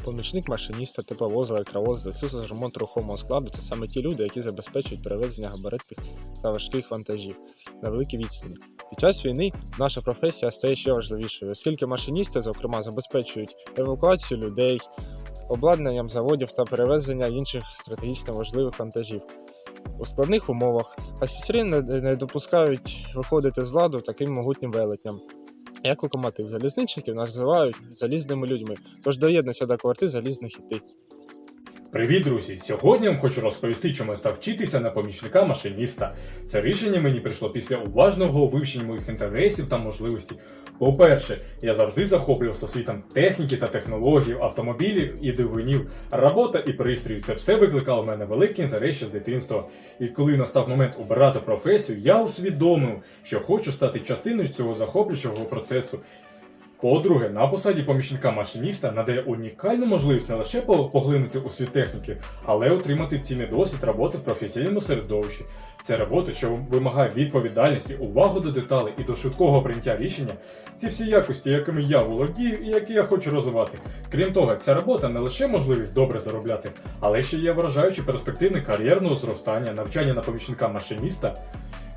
помічник машиніста, тепловоза, електровоза, засуса з ремонту рухомого складу це саме ті люди, які забезпечують перевезення габаритних та важких вантажів на великі відстані. Під час війни наша професія стає ще важливішою, оскільки машиністи, зокрема, забезпечують евакуацію людей, обладнанням заводів та перевезення інших стратегічно важливих вантажів. У складних умовах не, не допускають виходити з ладу таким могутнім велетням. Як локомотив, залізничників називають залізними людьми, тож доєднуйся до квартир залізних і ти. Привіт, друзі! Сьогодні я вам хочу розповісти, чому я став вчитися на помічника машиніста. Це рішення мені прийшло після уважного вивчення моїх інтересів та можливостей. По-перше, я завжди захоплювався світом техніки та технологій, автомобілів і дивинів. Робота і пристрій це все викликало в мене великий інтерес ще з дитинства. І коли настав момент обирати професію, я усвідомив, що хочу стати частиною цього захоплюючого процесу. По-друге, на посаді помічника машиніста надає унікальну можливість не лише поглинути у світ техніки, але й отримати цінний досвід роботи в професійному середовищі. Це робота, що вимагає відповідальності, увагу до деталей і до швидкого прийняття рішення. Ці всі якості, якими я володію і які я хочу розвивати. Крім того, ця робота не лише можливість добре заробляти, але ще є вражаючі перспективи кар'єрного зростання, навчання на помічника машиніста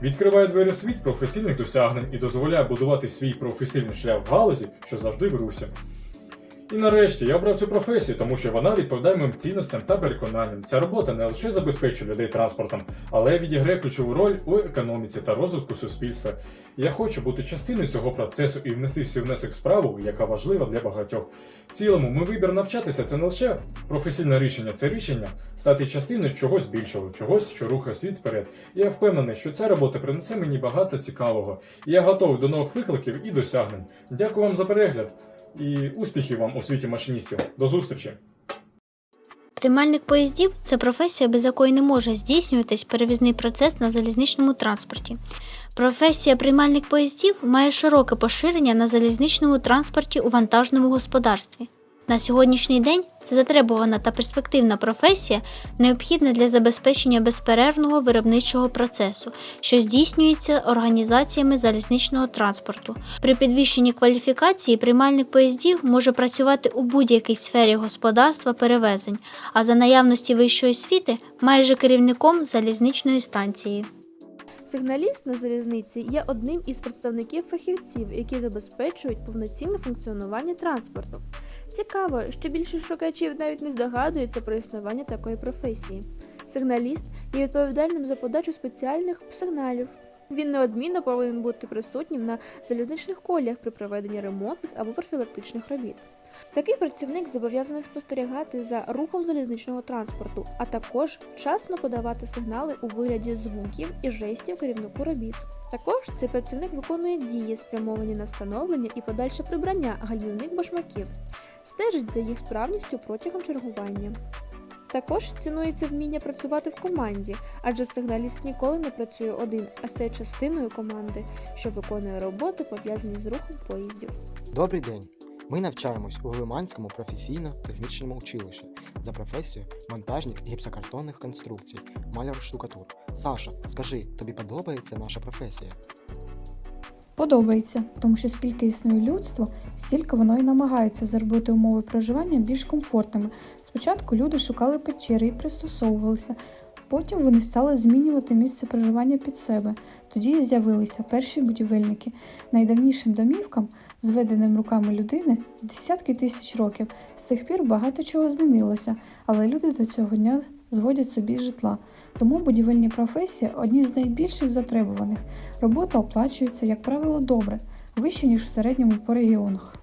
відкриває двері світ професійних досягнень і дозволяє будувати свій професійний шлях в галузі, що завжди в русі. І нарешті я обрав цю професію, тому що вона відповідає моїм цінностям та переконанням. Ця робота не лише забезпечує людей транспортом, але відіграє ключову роль у економіці та розвитку суспільства. Я хочу бути частиною цього процесу і внести свій внесок в справу, яка важлива для багатьох. В цілому, мій вибір навчатися це не лише професійне рішення, це рішення стати частиною чогось більшого, чогось, що рухає світ вперед. Я впевнений, що ця робота принесе мені багато цікавого. І я готовий до нових викликів і досягнень. Дякую вам за перегляд і успіхів вам у світі машиністів. До зустрічі! Приймальник поїздів це професія, без якої не може здійснюватись перевізний процес на залізничному транспорті. Професія приймальник поїздів має широке поширення на залізничному транспорті у вантажному господарстві. На сьогоднішній день це затребувана та перспективна професія, необхідна для забезпечення безперервного виробничого процесу, що здійснюється організаціями залізничного транспорту. При підвищенні кваліфікації приймальник поїздів може працювати у будь-якій сфері господарства перевезень, а за наявності вищої освіти майже керівником залізничної станції. Сигналіст на залізниці є одним із представників фахівців, які забезпечують повноцінне функціонування транспорту. Цікаво, що більшість шукачів навіть не здогадуються про існування такої професії. Сигналіст є відповідальним за подачу спеціальних сигналів. Він неодмінно повинен бути присутнім на залізничних коліях при проведенні ремонтних або профілактичних робіт. Такий працівник зобов'язаний спостерігати за рухом залізничного транспорту, а також вчасно подавати сигнали у вигляді звуків і жестів керівнику робіт. Також цей працівник виконує дії, спрямовані на встановлення і подальше прибрання гальмівних башмаків, стежить за їх справністю протягом чергування. Також цінується вміння працювати в команді, адже сигналіст ніколи не працює один, а стає частиною команди, що виконує роботи, пов'язані з рухом поїздів. Добрий день! Ми навчаємось у Лиманському професійно-технічному училищі за професією монтажник гіпсокартонних конструкцій, маляр штукатур. Саша, скажи, тобі подобається наша професія? Подобається, тому що скільки існує людство, стільки воно і намагається зробити умови проживання більш комфортними. Спочатку люди шукали печери і пристосовувалися, потім вони стали змінювати місце проживання під себе. Тоді з'явилися перші будівельники. Найдавнішим домівкам, зведеним руками людини, десятки тисяч років. З тих пір багато чого змінилося, але люди до цього дня зводять собі житла. Тому будівельні професії одні з найбільших затребуваних. Робота оплачується, як правило, добре, вище, ніж в середньому по регіонах.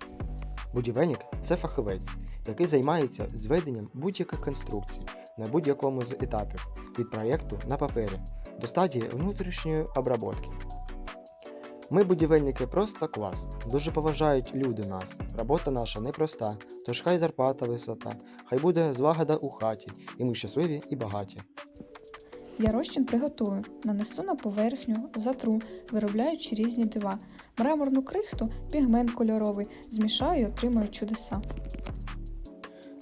Будівельник це фахівець, який займається зведенням будь-яких конструкцій на будь-якому з етапів від проєкту на папері до стадії внутрішньої обробки. Ми, будівельники, просто клас. Дуже поважають люди нас. Робота наша непроста, тож хай зарплата висота, хай буде злагода у хаті, і ми щасливі і багаті. Я розчин приготую, нанесу на поверхню, затру, виробляючи різні дива. Мраморну крихту, пігмент кольоровий, змішаю і отримую чудеса.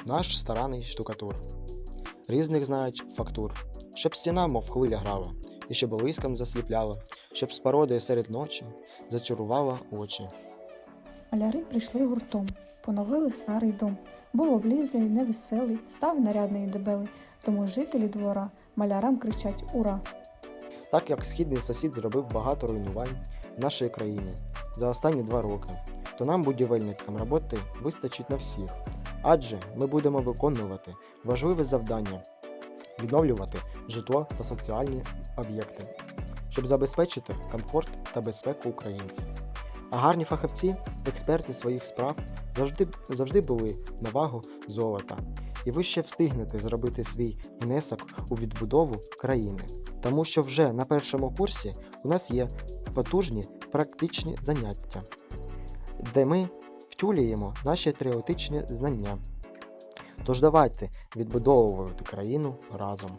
Наш старанний штукатур. Різних знають фактур, щоб стіна, мов хвиля грала, і щоб блиском засліпляла, щоб з породи серед ночі зачарувала очі. Маляри прийшли гуртом, поновили старий дом. Був облізлий, невеселий, став нарядний і дебелий, тому жителі двора малярам кричать Ура! Так як східний сусід зробив багато руйнувань в нашій країні за останні два роки, то нам, будівельникам, роботи вистачить на всіх, адже ми будемо виконувати важливе завдання відновлювати житло та соціальні об'єкти, щоб забезпечити комфорт та безпеку українців. А гарні фахівці, експерти своїх справ завжди, завжди були на вагу золота. І ви ще встигнете зробити свій внесок у відбудову країни. Тому що вже на першому курсі у нас є потужні практичні заняття, де ми втюлюємо наші теоретичні знання. Тож давайте відбудовувати країну разом.